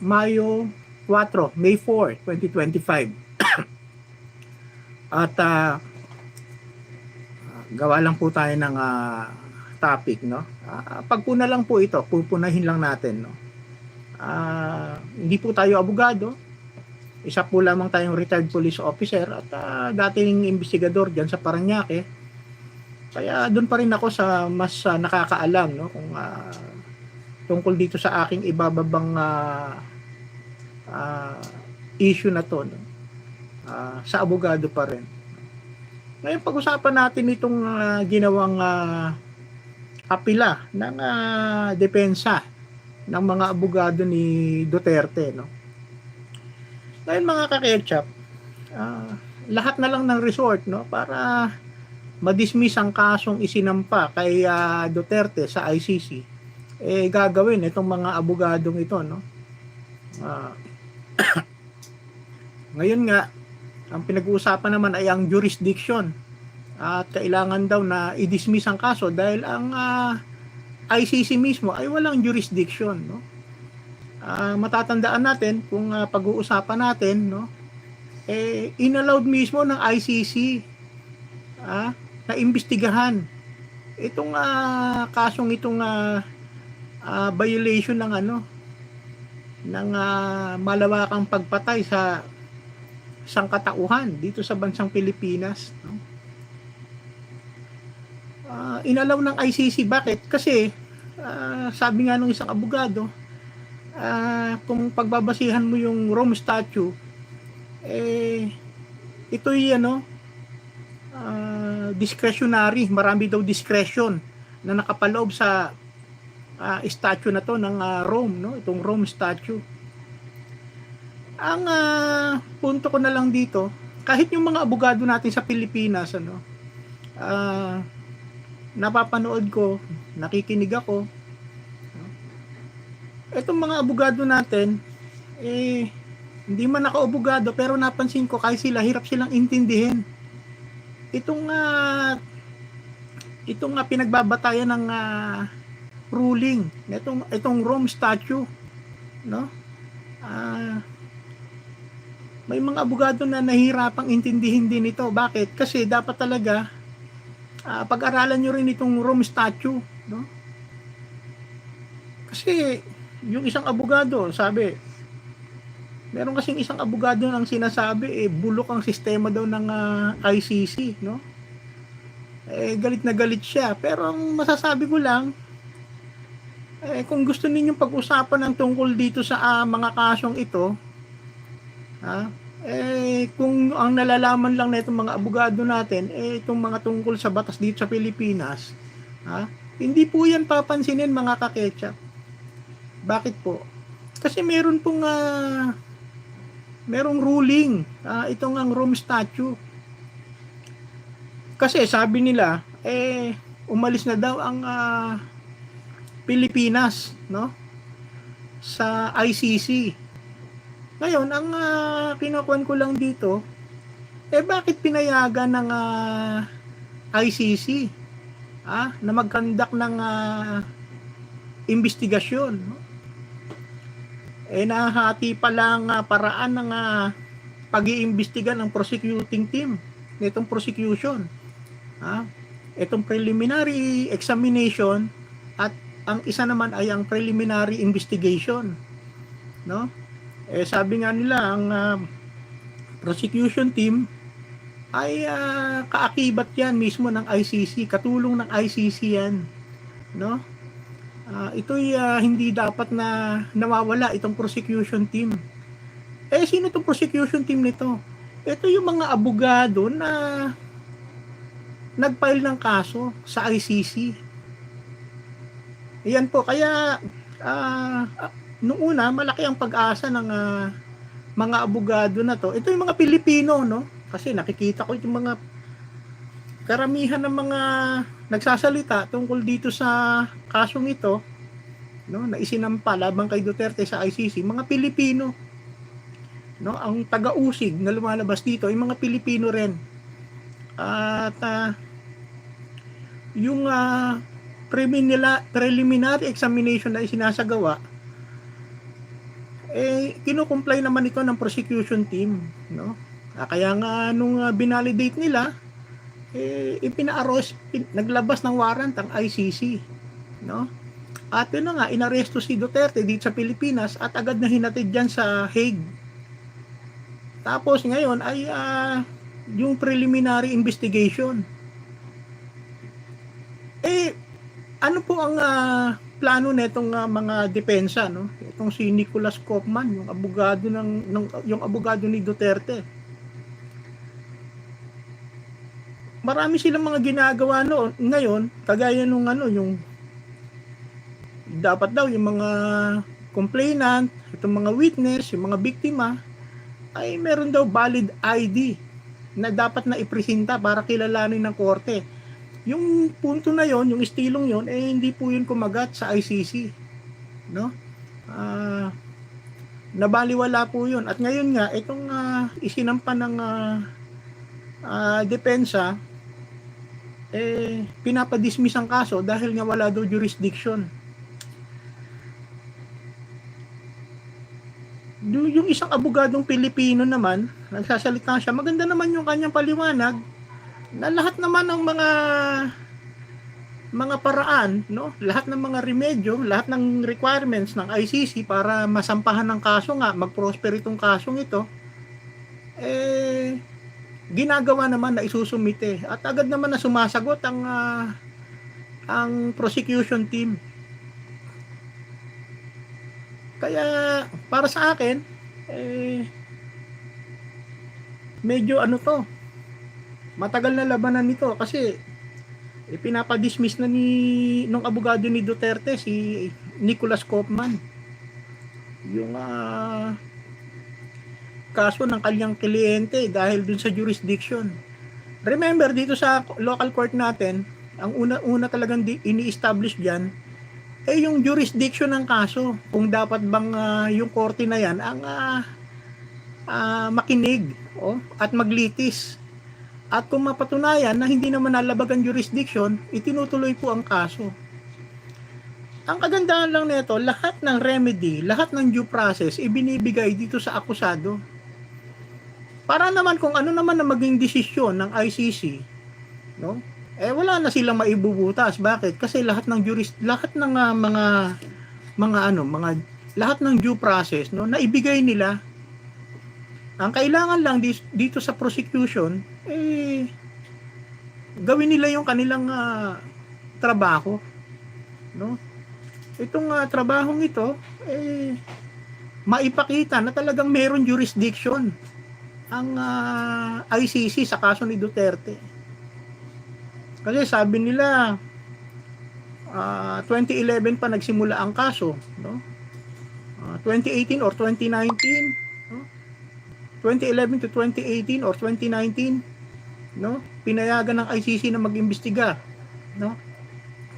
Mayo 4, May 4, 2025. At ah, gawa lang po tayo ng ah, topic, no? Ah, pagpuna lang po ito, pupunahin lang natin, no? Ah, hindi po tayo abogado. Isa po lamang tayong retired police officer at ah, dating investigador diyan sa Paranaque. Kaya doon pa rin ako sa mas ah, nakakaalam, no? Kung ah, tungkol dito sa aking ibababang ah, ah, issue na to, no? Ah, sa abogado pa rin. Ngayon pag-usapan natin itong ah, ginawang ah, apila ng ah, depensa ng mga abogado ni Duterte, no? Ngayon mga kaketchup, ah, lahat na lang ng resort, no, para madismiss ang kasong isinampa kay ah, Duterte sa ICC, eh gagawin itong mga abogadong ito, no? Ah, ngayon nga, ang pinag-uusapan naman ay ang jurisdiction. At kailangan daw na i-dismiss ang kaso dahil ang ah, ICC mismo ay walang jurisdiction no? Ah, matatandaan natin kung ah, pag-uusapan natin no? Eh inallowed mismo ng ICC ah, na imbestigahan itong ah, kasong itong ah, ah, violation ng ano ng ah, malawakang pagpatay sa sangkatauhan dito sa bansang Pilipinas no? Ah, inalaw ng ICC bakit? Kasi ah, sabi nga ng isang abogado ah, kung pagbabasihan mo yung Rome Statute eh ito'y ano ah, discretionary. Marami daw discretion na nakapaloob sa ah, statute na to ng ah, Rome no? Itong Rome Statute ang ah, punto ko na lang dito kahit yung mga abogado natin sa Pilipinas ano ah, napapanood ko nakikinig ako etong mga abogado natin eh hindi man ako abogado pero napansin ko kahit sila hirap silang intindihin. Itong ah, itong ah, pinagbabatayan ng ah, ruling. Itong itong Rome statute no? Ah may mga abogado na nahihirapang intindihin din ito. Bakit? Kasi dapat talaga ah, pag-aralan nyo rin itong Rome statute no? Kasi yung isang abogado, sabi, meron kasing isang abogado nang sinasabi, eh, bulok ang sistema daw ng ah, ICC, no? Eh, galit na galit siya. Pero ang masasabi ko lang, eh, kung gusto ninyong pag-usapan ng tungkol dito sa ah, mga kasong ito, ha, eh, kung ang nalalaman lang na itong mga abogado natin, eh, itong mga tungkol sa batas dito sa Pilipinas, ha, hindi po yan papansinin mga kaketchup. Bakit po? Kasi meron pong ah, merong ruling ah, itong ang Rome Statute. Kasi sabi nila eh umalis na daw ang ah, Pilipinas, no? Sa ICC. Ngayon, ang uh, kinukuhan ko lang dito, eh bakit pinayagan ng ah, ICC ah, na mag-conduct ng ah, investigasyon, no? eh nahati pa lang ah, paraan ng uh, pag-iimbestiga ng prosecuting team nitong prosecution. Ha? Itong preliminary examination at ang isa naman ay ang preliminary investigation. No? Eh sabi nga nila ang ah, prosecution team ay ah, kaakibat yan mismo ng ICC, katulong ng ICC yan. No? Ah, ito'y ah, hindi dapat na nawawala itong prosecution team. Eh, sino itong prosecution team nito? Ito yung mga abogado na nag-file ng kaso sa ICC. Yan po, kaya ah, nung una, malaki ang pag-asa ng ah, mga abogado na to. Ito yung mga Pilipino, no? Kasi nakikita ko yung mga karamihan ng mga nagsasalita tungkol dito sa kasong ito no na isinampa labang kay Duterte sa ICC mga Pilipino no ang taga-usig na lumalabas dito ay mga Pilipino rin at ah, yung uh, preliminary examination na isinasagawa eh kinukumply naman ito ng prosecution team, no? Ah, kaya nga nung ah, binalidate nila, eh ipina-arrest, pin- naglabas ng warrant ang ICC, no? At yun na nga, inaresto si Duterte dito sa Pilipinas at agad na hinatid dyan sa Hague. Tapos ngayon ay ah, yung preliminary investigation. Eh, ano po ang ah, plano nitong ah, mga depensa, no? Itong si Nicholas Kaufman, yung abogado ng, ng yung abogado ni Duterte. Marami silang mga ginagawa noon ngayon, kagaya nung ano, yung dapat daw yung mga complainant, itong mga witness, yung mga biktima, ay meron daw valid ID na dapat na ipresenta para kilalanin ng korte. Yung punto na yon, yung estilong yon, eh hindi po yun kumagat sa ICC. No? Ah, nabaliwala po yun. At ngayon nga, itong ah, isinampa ng ah, ah, depensa, eh, pinapadismiss ang kaso dahil nga wala daw jurisdiction. Yung isang abogadong Pilipino naman, nagsasalita siya, maganda naman yung kanyang paliwanag na lahat naman ng mga mga paraan, no? Lahat ng mga remedyo, lahat ng requirements ng ICC para masampahan ng kaso nga, mag-prosper itong kasong ito, eh ginagawa naman na isusumite at agad naman na sumasagot ang ah, ang prosecution team. Kaya para sa akin eh medyo ano to matagal na labanan nito kasi eh, pinapadismiss na ni nung abogado ni Duterte si Nicholas Kaufman. Yung ah, kaso ng kanyang kliyente dahil dun sa jurisdiction. Remember dito sa local court natin, ang una-una talagang ini-establish diyan eh yung jurisdiction ng kaso. Kung dapat bang ah, yung korte na yan ang ah, ah, makinig oh, at maglitis at kung mapatunayan na hindi naman nalabag ang jurisdiction, itinutuloy po ang kaso. Ang kagandahan lang nito, lahat ng remedy, lahat ng due process, ibinibigay dito sa akusado. Para naman kung ano naman na maging desisyon ng ICC, no? Eh wala na silang maibubutas. Bakit? Kasi lahat ng juris, lahat ng ah, mga mga ano, mga lahat ng due process, no, naibigay nila ang kailangan lang dito sa prosecution, eh, gawin nila yung kanilang ah, trabaho. No? Itong ah, trabahong ito, eh, maipakita na talagang meron jurisdiction ang ah, ICC sa kaso ni Duterte. Kasi sabi nila, ah, 2011 pa nagsimula ang kaso. No? Ah, 2018 or 2019, 2011 to 2018 or 2019, no? Pinayagan ng ICC na mag-imbestiga, no?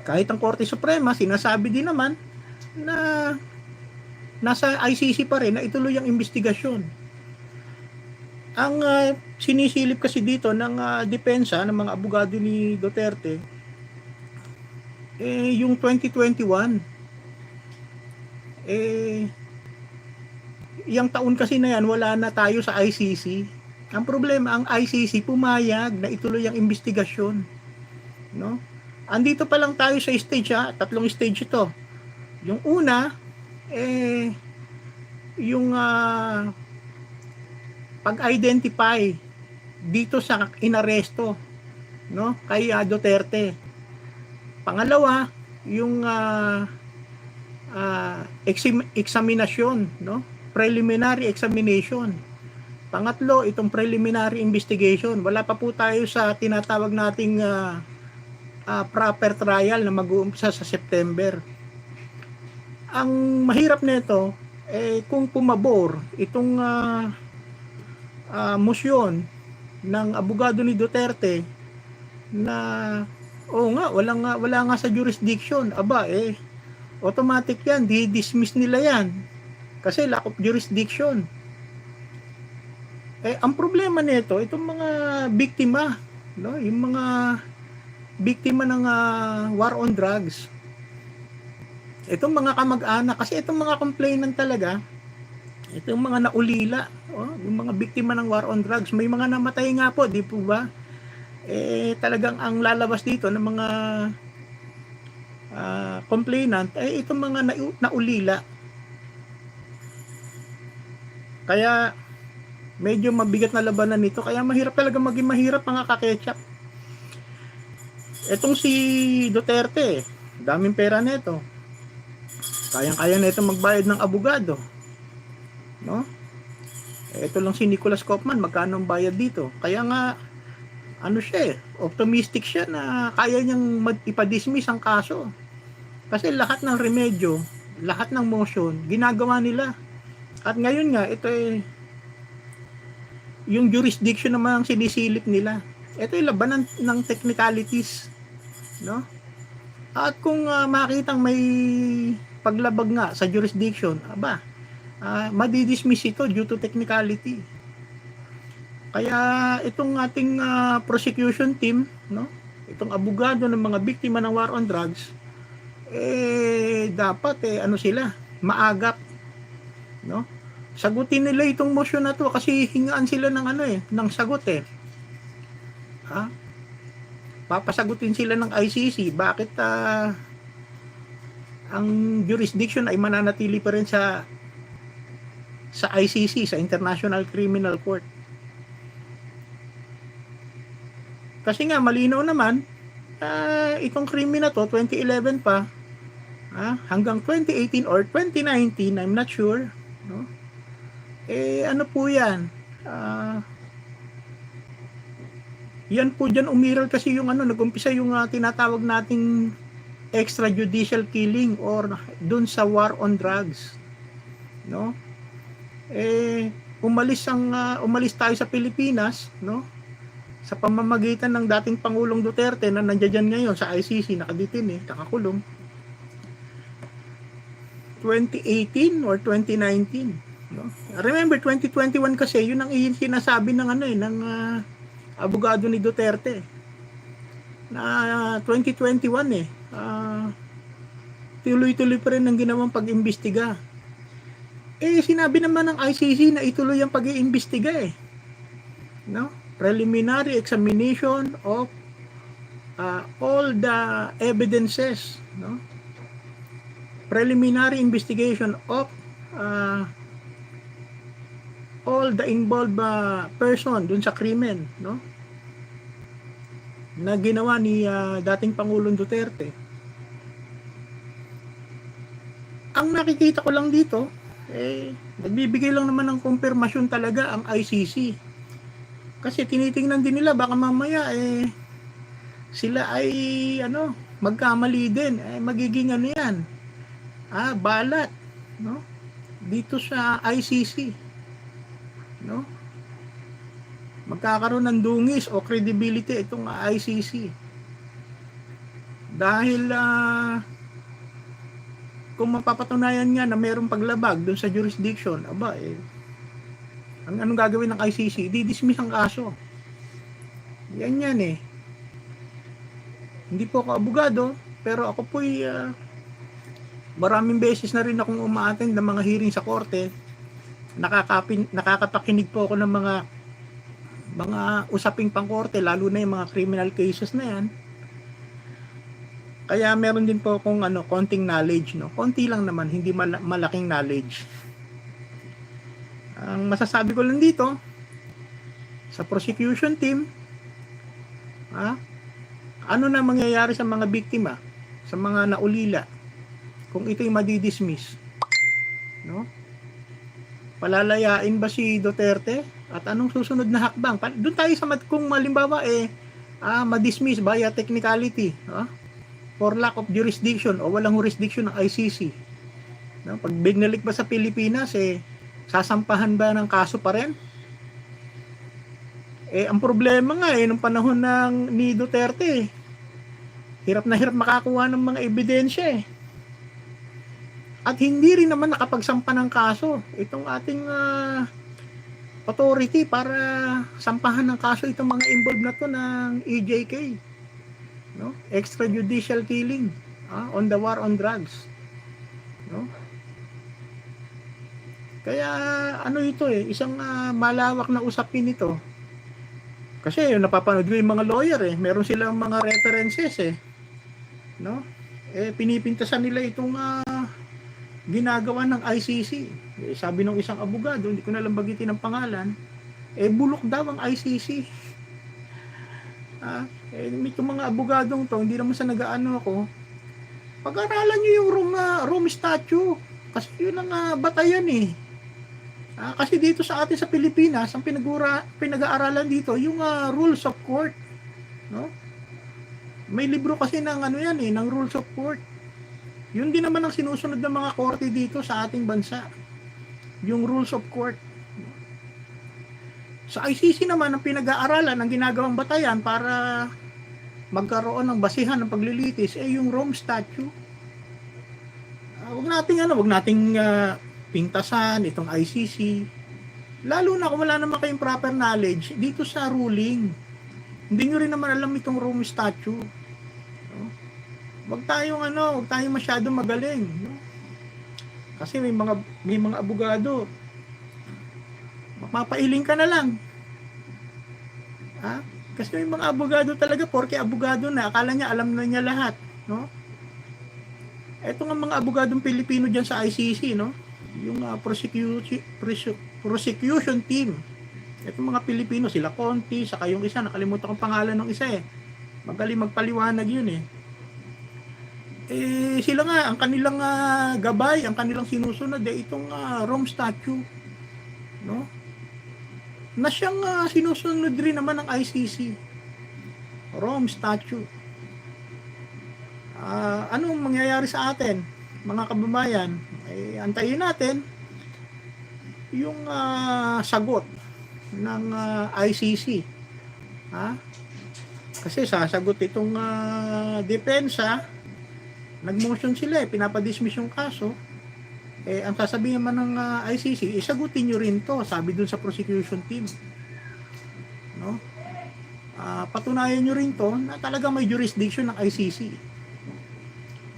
Kahit ang Korte Suprema, sinasabi din naman na nasa ICC pa rin na ituloy ang investigasyon. Ang ah, sinisilip kasi dito ng ah, depensa ng mga abogado ni Duterte eh yung 2021 eh yung taon kasi na yan, wala na tayo sa ICC. Ang problema, ang ICC pumayag na ituloy ang investigasyon. No? Andito pa lang tayo sa stage ha, tatlong stage ito. Yung una, eh, yung ah, pag-identify dito sa inaresto no kay ah, Duterte. Pangalawa, yung ah, ah, exim- examinasyon no preliminary examination. Pangatlo, itong preliminary investigation. Wala pa po tayo sa tinatawag nating ah, ah, proper trial na mag-uumpisa sa September. Ang mahirap nito, eh, kung pumabor itong ah, ah, motion ng abogado ni Duterte na oo nga, wala nga, wala nga sa jurisdiction. Aba, eh, automatic yan, di-dismiss nila yan kasi lack of jurisdiction. Eh, ang problema nito, itong mga biktima, no, yung mga biktima ng ah, war on drugs, itong mga kamag-anak, kasi itong mga complainant talaga, Ito yung mga naulila, oh, yung mga biktima ng war on drugs. May mga namatay nga po, di po ba? Eh, talagang ang lalabas dito ng mga ah, complainant ay itong mga nau- naulila. Kaya medyo mabigat na labanan nito. Kaya mahirap talaga maging mahirap mga kaketchup. Etong si Duterte, daming pera nito. Kayang-kaya na ito magbayad ng abogado. No? Ito lang si Nicholas Kaufman, magkano ang bayad dito? Kaya nga, ano siya eh, optimistic siya na kaya niyang ipadismiss ang kaso. Kasi lahat ng remedyo, lahat ng motion, ginagawa nila. At ngayon nga, ito eh, yung jurisdiction naman ang sinisilip nila. Ito yung labanan ng technicalities. No? At kung ah, makitang may paglabag nga sa jurisdiction, aba, ah, madidismiss ito due to technicality. Kaya itong ating ah, prosecution team, no? Itong abogado ng mga biktima ng war on drugs, eh dapat eh ano sila, maagap, no? Sagutin nila itong motion na to kasi hingaan sila ng ano eh, ng sagot eh. Ha? Papasagutin sila ng ICC, bakit ah, ang jurisdiction ay mananatili pa rin sa sa ICC, sa International Criminal Court. Kasi nga, malinaw naman, ah, itong krimi na to, 2011 pa, ah, hanggang 2018 or 2019, I'm not sure, no? Eh, ano po yan? Ah, yan po dyan umiral kasi yung ano, nag-umpisa yung ah, tinatawag nating extrajudicial killing or dun sa war on drugs. No? Eh, umalis ang ah, umalis tayo sa Pilipinas, no? Sa pamamagitan ng dating Pangulong Duterte na nandiyan ngayon sa ICC, nakaditin eh, nakakulong. 2018 or 2019, no? Remember 2021 kasi yun ang sinasabi ng ano eh ng ah, abogado ni Duterte. Na 2021 eh ah, tuloy-tuloy pa rin ang ginawang pag-imbestiga. Eh sinabi naman ng ICC na ituloy ang pag-iimbestiga eh. No? Preliminary examination of ah, all the evidences no? Preliminary investigation of ah, all the involved ah, person dun sa krimen no? Na ginawa ni ah, dating Pangulong Duterte. Ang nakikita ko lang dito eh nagbibigay lang naman ng kumpirmasyon talaga ang ICC kasi tinitingnan din nila baka mamaya eh sila ay ano magkamali din. Eh magiging ano yan? Ah balat no? Dito sa ICC no? Magkakaroon ng dungis o credibility itong ICC dahil ah, kung mapapatunayan nga na mayroong paglabag doon sa jurisdiction aba eh ang anong gagawin ng ICC di-dismiss ang kaso. Yan yan eh. Hindi po ako abogado pero ako po'y ah, maraming beses na rin akong umaattend ng mga hearing sa korte nakakapin, nakakapakinig po ako ng mga mga usaping pangkorte lalo na yung mga criminal cases na yan. Kaya meron din po akong ano konting knowledge no? Konti lang naman hindi mala- malaking knowledge. Ang masasabi ko lang dito sa prosecution team ha? Ano na mangyayari sa mga biktima sa mga naulila kung ito'y madidismiss no palalayain ba si Duterte? At anong susunod na hakbang? Doon tayo sa mat kung malimbawa eh ah, madismiss via technicality ah, for lack of jurisdiction o walang jurisdiction ng ICC no? pag binalik ba sa Pilipinas eh sasampahan ba ng kaso pa rin? Eh ang problema nga eh nung panahon ng ni Duterte eh, hirap na hirap makakuha ng mga ebidensya eh at hindi rin naman nakapagsampa ng kaso itong ating ah, authority para sampahan ng kaso itong mga involved na to ng EJK no extrajudicial killing ah, on the war on drugs no Kaya ano ito eh, isang ah, malawak na usapin ito. Kasi yung napapanood ko yung mga lawyer eh, meron silang mga references eh. No? Eh pinipintasan nila itong ah, ginagawa ng ICC. Eh, sabi ng isang abogado, hindi ko na lang bagitin ang pangalan, eh bulok daw ang ICC. Ah, eh itong mga abogadong to, hindi naman sa nagaano ako, pag-aralan nyo yung Rome, Rome Statue. Kasi yun ang ah, batayan eh. Ah, kasi dito sa atin sa Pilipinas, ang pinagura, pinag-aaralan dito, yung ah, rules of court. No? May libro kasi ng ano yan eh, ng rules of court. Yun din naman ang sinusunod ng mga korte dito sa ating bansa. Yung rules of court. Sa ICC naman, ang pinag-aaralan, ang ginagawang batayan para magkaroon ng basihan ng paglilitis, eh yung Rome Statute. Ah, wag nating ano, wag nating ah, pintasan itong ICC. Lalo na kung wala naman kayong proper knowledge dito sa ruling. Hindi nyo rin naman alam itong Rome Statute. No? Wag tayong ano, wag tayong masyado magaling. No? Kasi may mga may mga abogado. Mapapailing ka na lang. Ha? Kasi may mga abogado talaga, porke abogado na, akala niya alam na niya lahat, no? Ito nga mga abogadong Pilipino diyan sa ICC, no? Yung uh, prosecution prosecution team. Ito mga Pilipino, sila Conti, saka yung isa, nakalimutan kong pangalan ng isa eh. Magaling magpaliwanag yun eh. Eh, sila nga, ang kanilang ah, gabay, ang kanilang sinusunod eh, itong ah, Rome Statute. No? na siyang ah, sinusunod rin naman ng ICC. Rome Statute. Ah, anong mangyayari sa atin, mga kababayan? Eh, antayin natin yung ah, sagot ng ah, ICC. Ha? Kasi sasagot itong ah, depensa, nag-motion sila eh, pinapadismiss yung kaso, eh, ang sasabihin naman ng ah, ICC, isagutin nyo rin to, sabi dun sa prosecution team. No? Ah, patunayan nyo rin to na talaga may jurisdiction ng ICC.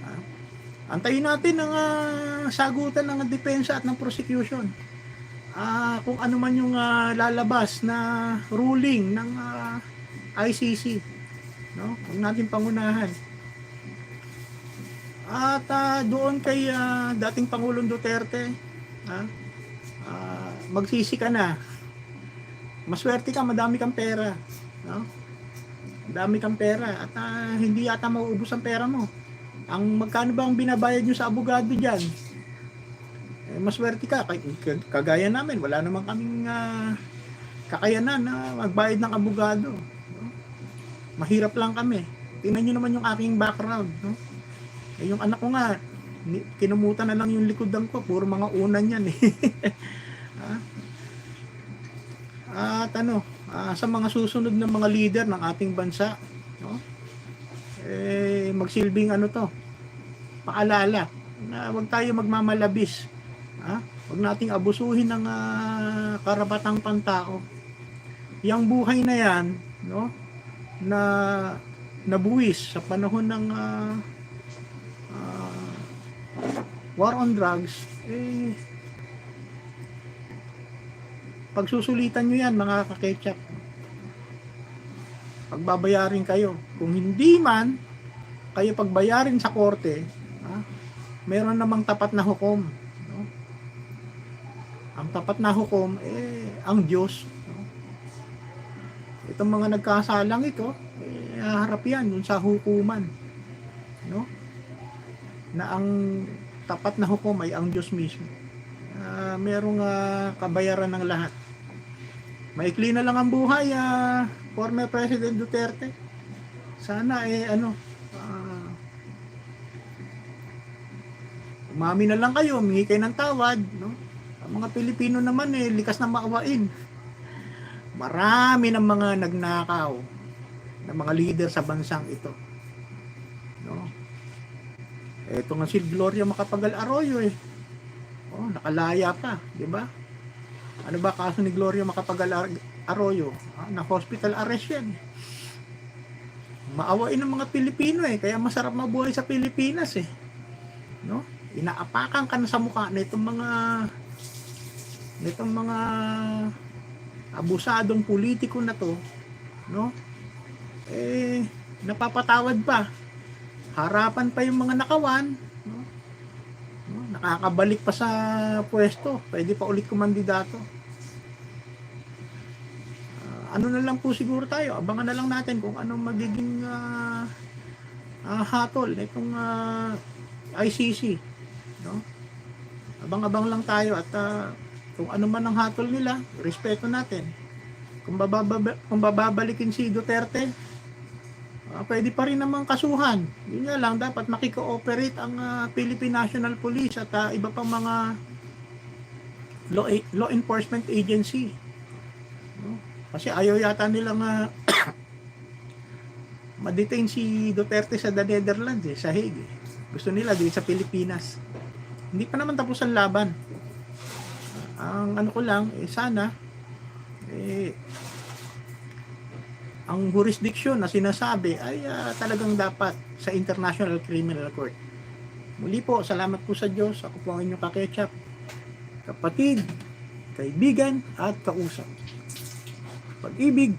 Ah, antayin natin ang ah, sagutan ng depensa at ng prosecution. Ah, kung ano man yung ah, lalabas na ruling ng ah, ICC. No? Huwag natin pangunahan. At ah, doon kay ah, dating Pangulong Duterte, ha? Ah, magsisi ka na. Maswerte ka, madami kang pera. No? Madami kang pera at ah, hindi yata mauubos ang pera mo. Ang magkano ba ang binabayad nyo sa abogado diyan? Eh, maswerte ka, kagaya namin, wala naman kaming ah, kakayanan na magbayad ng abogado. No? Mahirap lang kami. Tingnan nyo naman yung aking background. No? Eh, yung anak ko nga, kinumutan na lang yung likodan ko. Puro mga unan yan eh. Ha? At ano, ah, sa mga susunod na mga leader ng ating bansa, no? Eh, magsilbing ano to, paalala na wag tayo magmamalabis. Ha? Wag nating abusuhin ng ah, karapatang pantao. Yang buhay na yan, no? Na nabuwis sa panahon ng ah, ah, war on drugs, eh, pagsusulitan nyo yan mga kaketchup. Pagbabayarin kayo. Kung hindi man, kayo pagbayarin sa korte, ha, meron namang tapat na hukom. No? Ang tapat na hukom, eh, ang Diyos. No? Itong mga nagkasalang ito, eh, harap yan dun sa hukuman. Na ang tapat na hukom ay ang Diyos mismo. Ah, merong ah, kabayaran ng lahat. Maikli na lang ang buhay, ah, former President Duterte. Sana eh ano, ah, umami na lang kayo, humingi kayo ng tawad, no? Ang mga Pilipino naman eh, likas na maawain. Marami ng mga nagnakaw ng mga leader sa bansang ito. Ito nga si Gloria Macapagal Arroyo eh. Oh, nakalaya pa, di ba? Ano ba kaso ni Gloria Macapagal Ar- Arroyo? Ah, na hospital arrest yan. Maawain ng mga Pilipino eh, kaya masarap mabuhay sa Pilipinas eh. No? Inaapakan ka na sa mukha na itong mga nitong mga abusadong politiko na to, no? Eh, napapatawad pa. Harapan pa yung mga nakawan, no? no? Nakakabalik pa sa pwesto. Pwede pa ulit kumandidato. Ah, ano na lang po siguro tayo, abangan na lang natin kung anong magiging ah, ah, hatol nitong ah, ICC, no? Abang-abang lang tayo at ah, kung ano man ang hatol nila, respeto natin. Kung, bababa, kung bababalikin si Duterte, ah, pwede pa rin namang kasuhan. Yun nga lang, dapat makikooperate ang ah, Philippine National Police at ah, iba pang mga law, law enforcement agency. No? Kasi ayaw yata nilang uh, ma-detain si Duterte sa the Netherlands eh, sa Hague. eh. Gusto nila dito sa Pilipinas. Hindi pa naman tapos ang laban. Ang ano ko lang, eh sana, eh, ang jurisdiction na sinasabi ay ah, talagang dapat sa International Criminal Court. Muli po, salamat po sa Diyos. Ako po ang inyong kaketchup, kapatid, kaibigan, at kausap. Pag-ibig,